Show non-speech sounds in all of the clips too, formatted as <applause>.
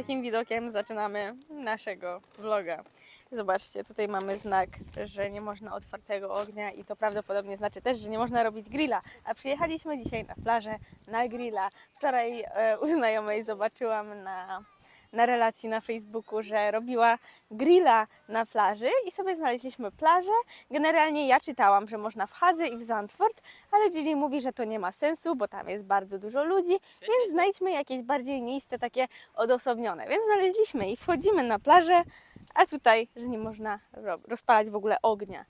takim widokiem zaczynamy naszego vloga. Zobaczcie, tutaj mamy znak, że nie można otwartego ognia i to prawdopodobnie znaczy też, że nie można robić grilla. A przyjechaliśmy dzisiaj na plażę na grilla. Wczoraj e, u znajomej zobaczyłam na, na relacji na Facebooku, że robiła grilla na plaży i sobie znaleźliśmy plażę. Generalnie ja czytałam, że można w Hadze i w Zandvoort, ale Gigi mówi, że to nie ma sensu, bo tam jest bardzo dużo ludzi, więc znajdźmy jakieś bardziej miejsce takie odosobnione. Więc znaleźliśmy i wchodzimy na plażę, a tutaj, że nie można ro- rozpalać w ogóle ognia.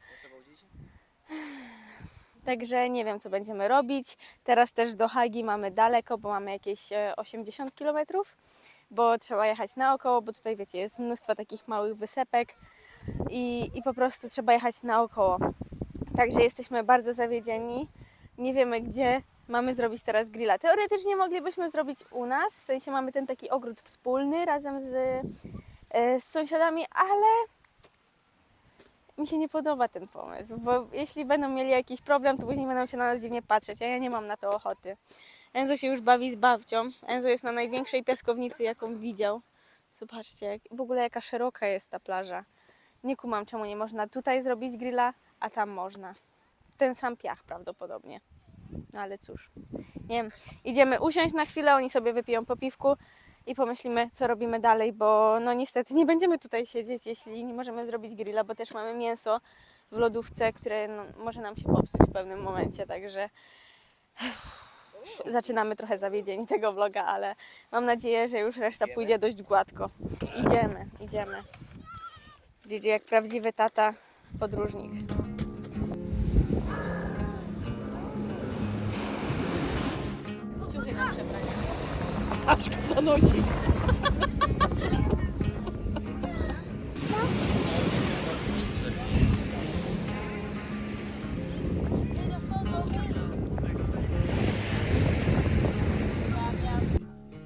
<sighs> <laughs> Także nie wiem, co będziemy robić. Teraz też do Hagi mamy daleko, bo mamy jakieś e, 80 km, bo trzeba jechać naokoło, bo tutaj wiecie, jest mnóstwo takich małych wysepek i, i po prostu trzeba jechać naokoło. Także jesteśmy bardzo zawiedzieni. Nie wiemy, gdzie mamy zrobić teraz grilla. Teoretycznie moglibyśmy zrobić u nas, w sensie mamy ten taki ogród wspólny razem z, e, z sąsiadami, ale mi się nie podoba ten pomysł, bo jeśli będą mieli jakiś problem, to później będą się na nas dziwnie patrzeć, a ja nie mam na to ochoty. Enzo się już bawi z babcią. Enzo jest na największej piaskownicy, jaką widział. Zobaczcie, jak, w ogóle jaka szeroka jest ta plaża. Nie kumam, czemu nie można tutaj zrobić grilla, a tam można. Ten sam piach prawdopodobnie. No ale cóż, nie wiem. Idziemy usiąść na chwilę, oni sobie wypiją po piwku i pomyślimy, co robimy dalej, bo no niestety nie będziemy tutaj siedzieć, jeśli nie możemy zrobić grilla, bo też mamy mięso w lodówce, które no, może nam się popsuć w pewnym momencie, także <sighs> zaczynamy trochę zawiedzieni tego vloga, ale mam nadzieję, że już reszta pójdzie dość gładko. Idziemy, idziemy. Gigi jak prawdziwy tata, podróżnik. Ciuchy na przebranie. Aż zanosi.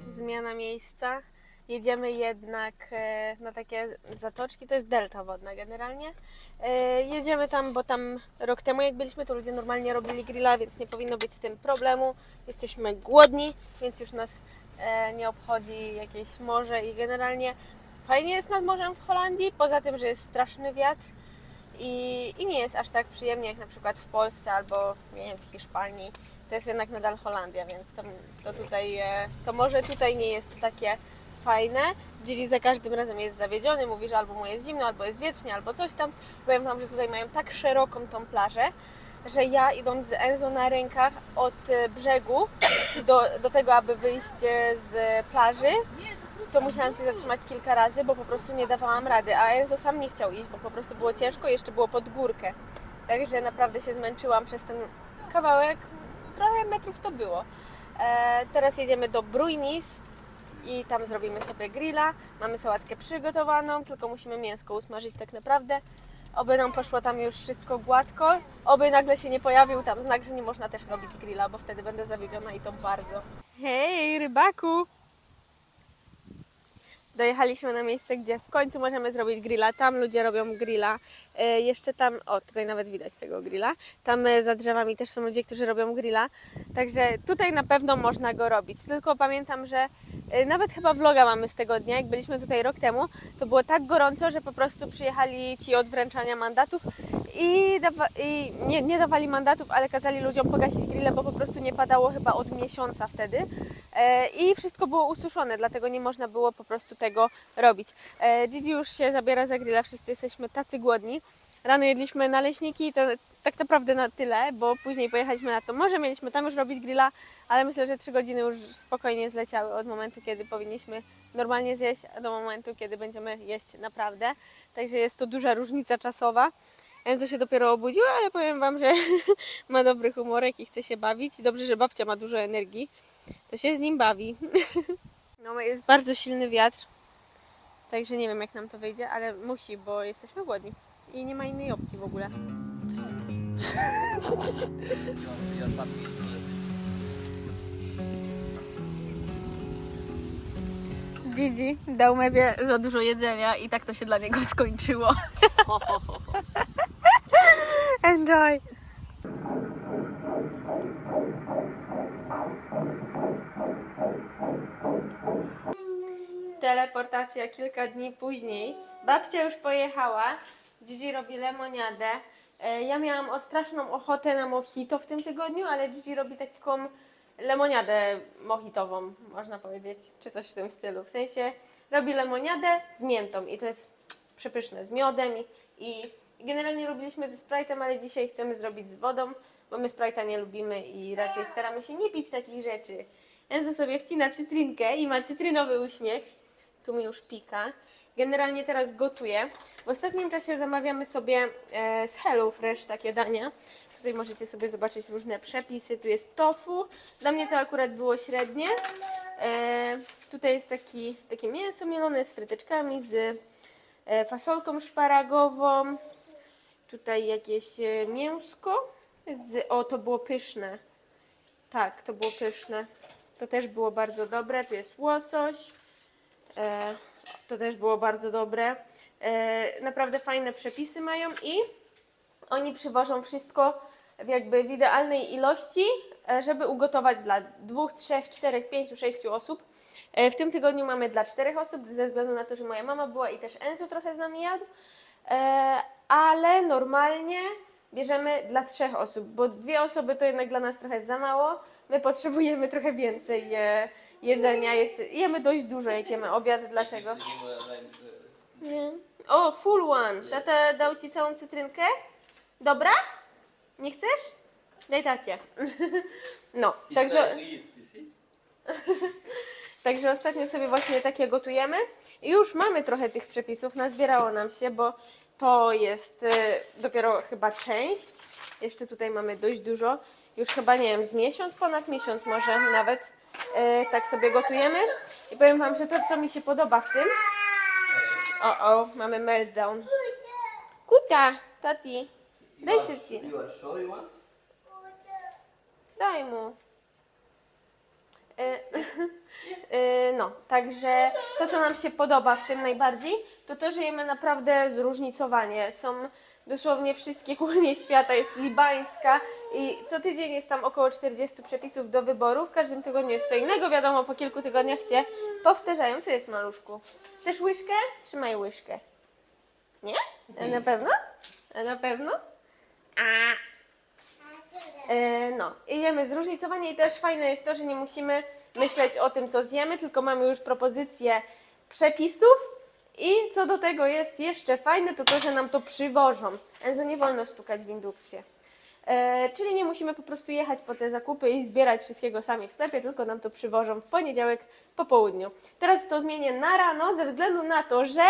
Zmiana miejsca. Jedziemy jednak e, na takie zatoczki, to jest delta wodna generalnie. E, Jedziemy tam, bo tam rok temu jak byliśmy, to ludzie normalnie robili grilla, więc nie powinno być z tym problemu. Jesteśmy głodni, więc już nas nie obchodzi jakieś morze i generalnie fajnie jest nad morzem w Holandii, poza tym, że jest straszny wiatr i, i nie jest aż tak przyjemnie jak na przykład w Polsce albo nie wiem, w Hiszpanii. To jest jednak nadal Holandia, więc to, to tutaj, e, to może tutaj nie jest takie fajne. Gigi za każdym razem jest zawiedziony, mówi, że albo mu jest zimno, albo jest wiecznie, albo coś tam. Powiem Wam, że tutaj mają tak szeroką tą plażę, że ja idąc z Enzo na rękach od e, brzegu <coughs> do, do tego, aby wyjść e, z plaży, to musiałam się zatrzymać kilka razy, bo po prostu nie dawałam rady. A Enzo sam nie chciał iść, bo po prostu było ciężko, jeszcze było pod górkę. Także naprawdę się zmęczyłam przez ten kawałek. Trochę metrów to było. E, teraz jedziemy do Brujnis i tam zrobimy sobie grilla. Mamy sałatkę przygotowaną, tylko musimy mięsko usmażyć tak naprawdę. Oby nam poszło tam już wszystko gładko. Oby nagle się nie pojawił tam znak, że nie można też robić grilla, bo wtedy będę zawiedziona i to bardzo. Hej, rybaku! Dojechaliśmy na miejsce, gdzie w końcu możemy zrobić grilla. Tam ludzie robią grilla. E, jeszcze tam, o tutaj nawet widać tego grilla. Tam e, za drzewami też są ludzie, którzy robią grilla. Także tutaj na pewno można go robić. Tylko pamiętam, że e, nawet chyba vloga mamy z tego dnia, jak byliśmy tutaj rok temu, to było tak gorąco, że po prostu przyjechali ci od wręczania mandatów i, i nie, nie dawali mandatów, ale kazali ludziom pogasić grille, bo po prostu nie padało chyba od miesiąca wtedy. E, I wszystko było ususzone, dlatego nie można było po prostu tego robić. E, Gigi już się zabiera za grilla, wszyscy jesteśmy tacy głodni. Rano jedliśmy naleśniki, to tak naprawdę na tyle, bo później pojechaliśmy na to morze, mieliśmy tam już robić grilla, ale myślę, że 3 godziny już spokojnie zleciały od momentu, kiedy powinniśmy normalnie zjeść, do momentu, kiedy będziemy jeść naprawdę. Także jest to duża różnica czasowa. Enzo się dopiero obudził, ale powiem Wam, że <laughs> ma dobry humorek i chce się bawić. Dobrze, że babcia ma dużo energii, to się z nim bawi. <laughs> No, jest bardzo silny wiatr, także nie wiem jak nam to wyjdzie, ale musi, bo jesteśmy głodni i nie ma innej opcji w ogóle. <laughs> Gigi dał Mewie za dużo jedzenia i tak to się dla niego skończyło. <laughs> Enjoy! Teleportacja kilka dni później. Babcia już pojechała. Gigi robi lemoniadę. E, Ja miałam o straszną ochotę na mojito w tym tygodniu, ale Gigi robi taką lemoniadę mojitową, można powiedzieć, czy coś w tym stylu. W sensie robi lemoniadę z miętą i to jest przepyszne, z miodem i, i generalnie robiliśmy ze Sprite'em, ale dzisiaj chcemy zrobić z wodą, bo my Sprite'a nie lubimy i raczej staramy się nie pić takich rzeczy. Enzo sobie wcina cytrynkę i ma cytrynowy uśmiech. Tu mi już pika. Generalnie teraz gotuję. W ostatnim czasie zamawiamy sobie e, z Hello Fresh takie dania. Tutaj możecie sobie zobaczyć różne przepisy. Tu jest tofu. Dla mnie to akurat było średnie. E, tutaj jest taki, takie mięso mielone z fryteczkami, z e, fasolką szparagową. Tutaj jakieś e, mięsko. Z, o, to było pyszne. Tak, to było pyszne. To też było bardzo dobre. Tu jest łosoś. E, to też było bardzo dobre. E, naprawdę fajne przepisy mają i oni przywożą wszystko w jakby w idealnej ilości, e, żeby ugotować dla dwóch, trzech, czterech, pięciu, sześciu osób. W tym tygodniu mamy dla czterech osób, ze względu na to, że moja mama była i też Enzo trochę z nami jadł, ale normalnie bierzemy dla trzech osób, bo dwie osoby to jednak dla nas trochę za mało. My potrzebujemy trochę więcej e, jedzenia. Jest, jemy dość dużo, jak jemy obiad, dlatego. Nie. O, full one. Tata dał ci całą cytrynkę? Dobra? Nie chcesz? Daj tacie. <laughs> No, także, <laughs> także ostatnio sobie właśnie takie gotujemy. I już mamy trochę tych przepisów, nazbierało nam się, bo to jest e, dopiero chyba część. Jeszcze tutaj mamy dość dużo. Już chyba, nie wiem, z miesiąc, ponad miesiąc może nawet e, tak sobie gotujemy. I powiem Wam, że to, co mi się podoba w tym, o, o, mamy meltdown. Kuta, tati, daj want? daj mu. E, <laughs> e, no, także to, co nam się podoba w tym najbardziej, to to, że jemy naprawdę zróżnicowanie. Są dosłownie wszystkie <laughs> kuchnie świata, jest libańska i co tydzień jest tam około 40 przepisów do wyboru. W każdym tygodniu jest co innego, wiadomo, po kilku tygodniach się powtarzają. Co jest, maluszku? Chcesz łyżkę? Trzymaj łyżkę. Nie? A na pewno? Na pewno? A. E, no, jemy zróżnicowanie i też fajne jest to, że nie musimy myśleć o tym, co zjemy, tylko mamy już propozycję przepisów i co do tego jest jeszcze fajne, to to, że nam to przywożą. Enzo, nie wolno stukać w indukcję. E, czyli nie musimy po prostu jechać po te zakupy i zbierać wszystkiego sami w sklepie, tylko nam to przywożą w poniedziałek po południu. Teraz to zmienię na rano ze względu na to, że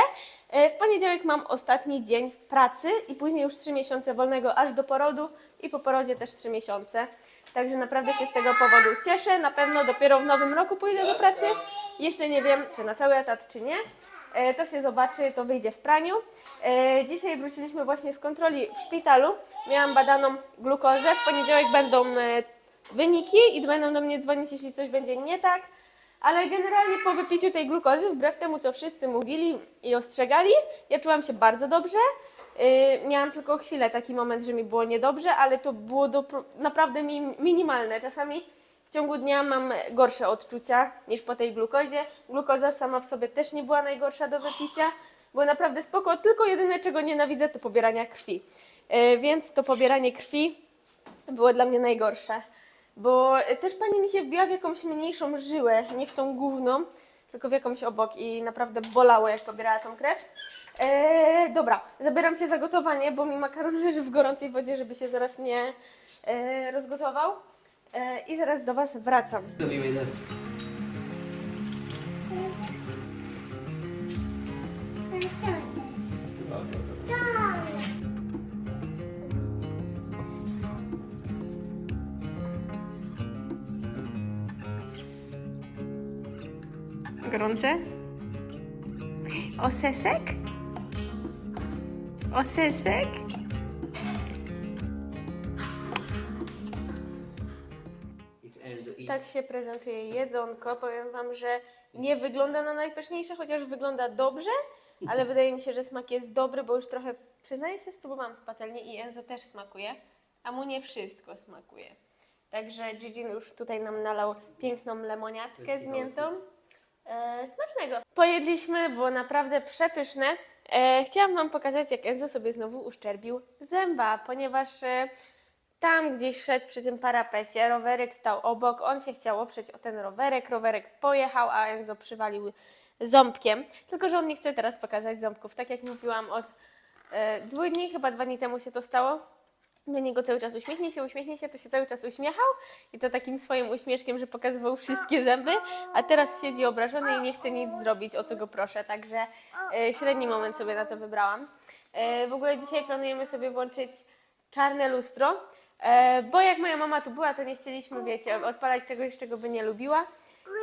e, w poniedziałek mam ostatni dzień pracy i później już 3 miesiące wolnego aż do porodu i po porodzie też 3 miesiące. Także naprawdę się z tego powodu cieszę. Na pewno dopiero w nowym roku pójdę do pracy. Jeszcze nie wiem, czy na cały etat, czy nie. E, To się zobaczy, to wyjdzie w praniu. E, Dzisiaj wróciliśmy właśnie z kontroli w szpitalu. Miałam badaną glukozę. W poniedziałek będą e, wyniki i będą do mnie dzwonić, jeśli coś będzie nie tak. Ale generalnie po wypiciu tej glukozy, wbrew temu, co wszyscy mówili i ostrzegali, ja czułam się bardzo dobrze. Yy, miałam tylko chwilę taki moment, że mi było niedobrze, ale to było do, naprawdę mi, minimalne. Czasami w ciągu dnia mam gorsze odczucia niż po tej glukozie. Glukoza sama w sobie też nie była najgorsza do wypicia. Było naprawdę spoko, tylko jedyne czego nienawidzę to pobierania krwi. Yy, więc to pobieranie krwi było dla mnie najgorsze. Bo też pani mi się wbiła w jakąś mniejszą żyłę, nie w tą główną, tylko w jakąś obok i naprawdę bolało, jak pobierała tą krew. Eee, dobra, zabieram się za gotowanie, bo mi makaron leży w gorącej wodzie, żeby się zaraz nie e, rozgotował. E, I zaraz do Was wracam. Robimy. Gorące? Osesek? Osesek? Tak się prezentuje jedzonko. Powiem Wam, że nie wygląda na najpyszniejsze, chociaż wygląda dobrze, ale wydaje mi się, że smak jest dobry, bo już trochę, przyznaję się, spróbowałam z patelni i Enzo też smakuje, a mu nie wszystko smakuje. Także Gigi już tutaj nam nalał piękną lemoniatkę z miętą. E, E, smacznego. Pojedliśmy, było naprawdę przepyszne. E, chciałam Wam pokazać, jak Enzo sobie znowu uszczerbił zęba, ponieważ e, tam gdzieś szedł przy tym parapecie, rowerek stał obok, on się chciał oprzeć o ten rowerek, rowerek pojechał, a Enzo przywalił ząbkiem. Tylko, że on nie chce teraz pokazać ząbków. Tak jak mówiłam od e, dwóch dni, chyba dwa dni temu się to stało. Do niego cały czas uśmiechnie się, uśmiechnie się, to się cały czas uśmiechał i to takim swoim uśmieszkiem, że pokazywał wszystkie zęby, a teraz siedzi obrażony i nie chce nic zrobić, o co go proszę, także e, średni moment sobie na to wybrałam. E, w ogóle dzisiaj planujemy sobie włączyć czarne lustro, e, bo jak moja mama tu była, to nie chcieliśmy, wiecie, odpalać czegoś, czego by nie lubiła,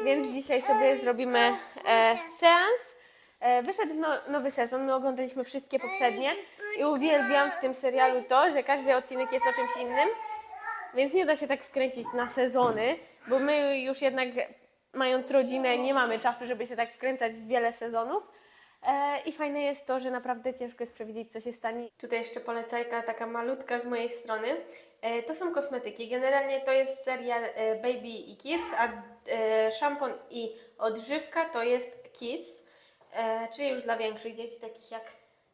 więc dzisiaj sobie zrobimy e, seans. E, Wyszedł no, nowy sezon, my oglądaliśmy wszystkie poprzednie i uwielbiam w tym serialu to, że każdy odcinek jest o czymś innym, więc nie da się tak wkręcić na sezony, bo my już jednak mając rodzinę nie mamy czasu, żeby się tak wkręcać w wiele sezonów. E, I fajne jest to, że naprawdę ciężko jest przewidzieć, co się stanie. Tutaj jeszcze polecajka taka malutka z mojej strony. E, To są kosmetyki. Generalnie to jest serial e, Baby i Kids, a e, szampon i odżywka to jest Kids, czyli już dla większych dzieci, takich jak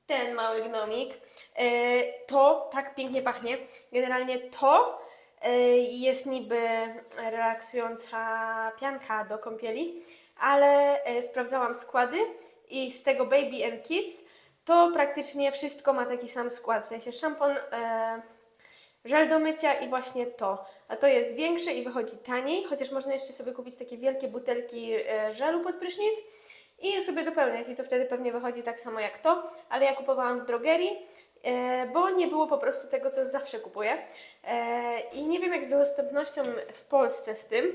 ten mały gnomik. E, To tak pięknie pachnie. Generalnie to e, jest niby relaksująca pianka do kąpieli, ale e, sprawdzałam składy i z tego Baby and Kids to praktycznie wszystko ma taki sam skład, w sensie szampon, e, żel do mycia i właśnie to. A to jest większe i wychodzi taniej, chociaż można jeszcze sobie kupić takie wielkie butelki e, żelu pod prysznic i sobie dopełniać i to wtedy pewnie wychodzi tak samo jak to, ale ja kupowałam w drogerii, e, bo nie było po prostu tego, co zawsze kupuję. E, I nie wiem jak z dostępnością w Polsce z tym,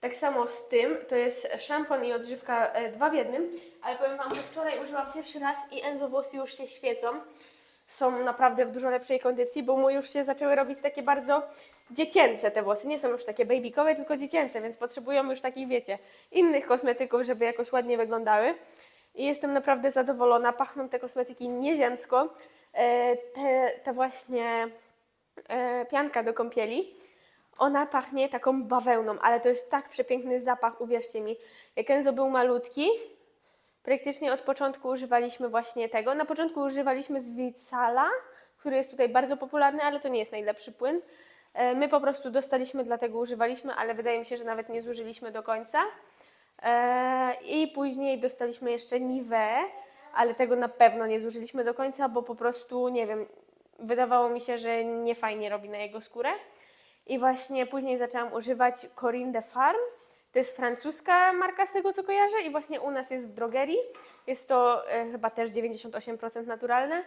tak samo z tym, to jest szampon i odżywka e, dwa w jednym, ale powiem Wam, że wczoraj użyłam pierwszy raz i Enzo włosy już się świecą. Są naprawdę w dużo lepszej kondycji, bo mu już się zaczęły robić takie bardzo dziecięce te włosy. Nie są już takie babykowe, tylko dziecięce, więc potrzebują już takich, wiecie, innych kosmetyków, żeby jakoś ładnie wyglądały. I jestem naprawdę zadowolona. Pachną te kosmetyki nieziemsko. E, Te, te właśnie e, pianka do kąpieli. Ona pachnie taką bawełną, ale to jest tak przepiękny zapach, uwierzcie mi. Jak Enzo był malutki, praktycznie od początku używaliśmy właśnie tego. Na początku używaliśmy z który jest tutaj bardzo popularny, ale to nie jest najlepszy płyn. E, My po prostu dostaliśmy, dlatego używaliśmy, ale wydaje mi się, że nawet nie zużyliśmy do końca. E, I później dostaliśmy jeszcze Nivea, ale tego na pewno nie zużyliśmy do końca, bo po prostu, nie wiem, wydawało mi się, że nie fajnie robi na jego skórę. I właśnie później zaczęłam używać Corinne de Farm. To jest francuska marka z tego co kojarzę i właśnie u nas jest w drogerii. Jest to e, chyba też 98% naturalne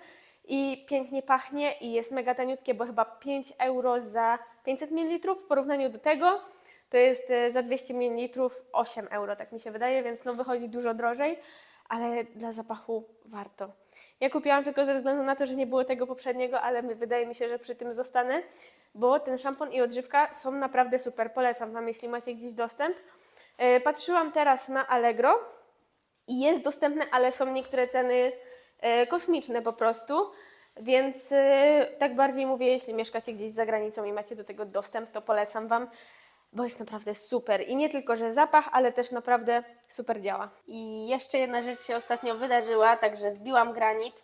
i pięknie pachnie i jest mega taniutkie, bo chyba 5 euro za 500 ml. W porównaniu do tego to jest e, za 200 ml 8 euro, tak mi się wydaje, więc no wychodzi dużo drożej, ale dla zapachu warto. Ja kupiłam tylko ze względu na to, że nie było tego poprzedniego, ale wydaje mi się, że przy tym zostanę, bo ten szampon i odżywka są naprawdę super. Polecam Wam, jeśli macie gdzieś dostęp. E, Patrzyłam teraz na Allegro i jest dostępne, ale są niektóre ceny kosmiczne po prostu. Więc e, tak bardziej mówię, jeśli mieszkacie gdzieś za granicą i macie do tego dostęp, to polecam Wam, bo jest naprawdę super. I nie tylko, że zapach, ale też naprawdę super działa. I jeszcze jedna rzecz się ostatnio wydarzyła, także zbiłam granit.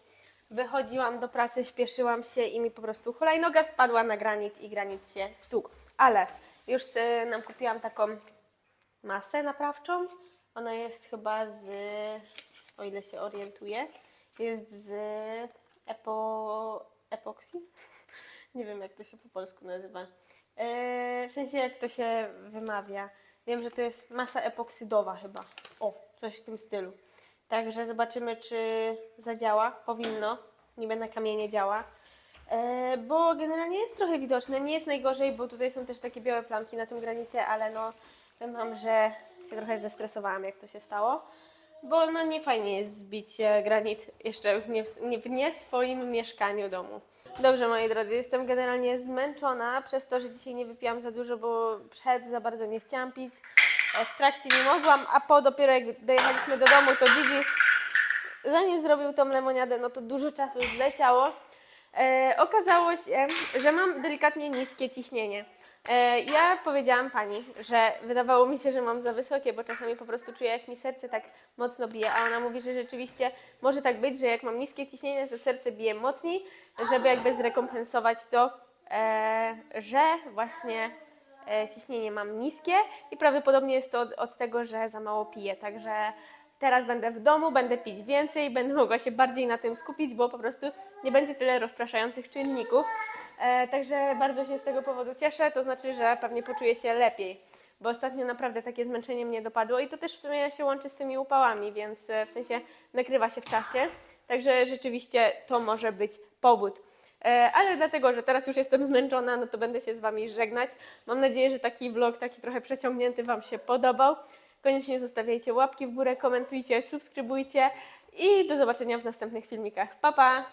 Wychodziłam do pracy, śpieszyłam się i mi po prostu hulajnoga spadła na granit i granit się stukł. Ale już e, nam kupiłam taką masę naprawczą. Ona jest chyba z, o ile się orientuję, jest z epo, epoksy. <laughs> Nie wiem, jak to się po polsku nazywa. E, w sensie, jak to się wymawia. Wiem, że to jest masa epoksydowa chyba. O, coś w tym stylu. Także zobaczymy, czy zadziała. Powinno. Niby na kamienie działa. E, bo generalnie jest trochę widoczne. Nie jest najgorzej, bo tutaj są też takie białe plamki na tym granicie, ale no powiem Wam, że się trochę zestresowałam, jak to się stało. Bo no nie fajnie jest zbić e, granit jeszcze w nie, w nie, swoim mieszkaniu domu. Dobrze, moi drodzy, jestem generalnie zmęczona przez to, że dzisiaj nie wypiłam za dużo, bo przed za bardzo nie chciałam pić. E, W trakcie nie mogłam, a po dopiero jak dojechaliśmy do domu, to Gigi zanim zrobił tą lemoniadę, no to dużo czasu zleciało. E, okazało się, że mam delikatnie niskie ciśnienie. E, ja powiedziałam pani, że wydawało mi się, że mam za wysokie, bo czasami po prostu czuję, jak mi serce tak mocno bije, a ona mówi, że rzeczywiście może tak być, że jak mam niskie ciśnienie, to serce bije mocniej, żeby jakby zrekompensować to, e, że właśnie e, ciśnienie mam niskie i prawdopodobnie jest to od, tego, że za mało piję, także teraz będę w domu, będę pić więcej, będę mogła się bardziej na tym skupić, bo po prostu nie będzie tyle rozpraszających czynników. E, także bardzo się z tego powodu cieszę, to znaczy, że pewnie poczuję się lepiej, bo ostatnio naprawdę takie zmęczenie mnie dopadło i to też w sumie się łączy z tymi upałami, więc e, w sensie nakrywa się w czasie. Także rzeczywiście to może być powód. E, Ale dlatego, że teraz już jestem zmęczona, no to będę się z Wami żegnać. Mam nadzieję, że taki vlog, taki trochę przeciągnięty Wam się podobał. Koniecznie zostawiajcie łapki w górę, komentujcie, subskrybujcie i do zobaczenia w następnych filmikach. Pa, pa!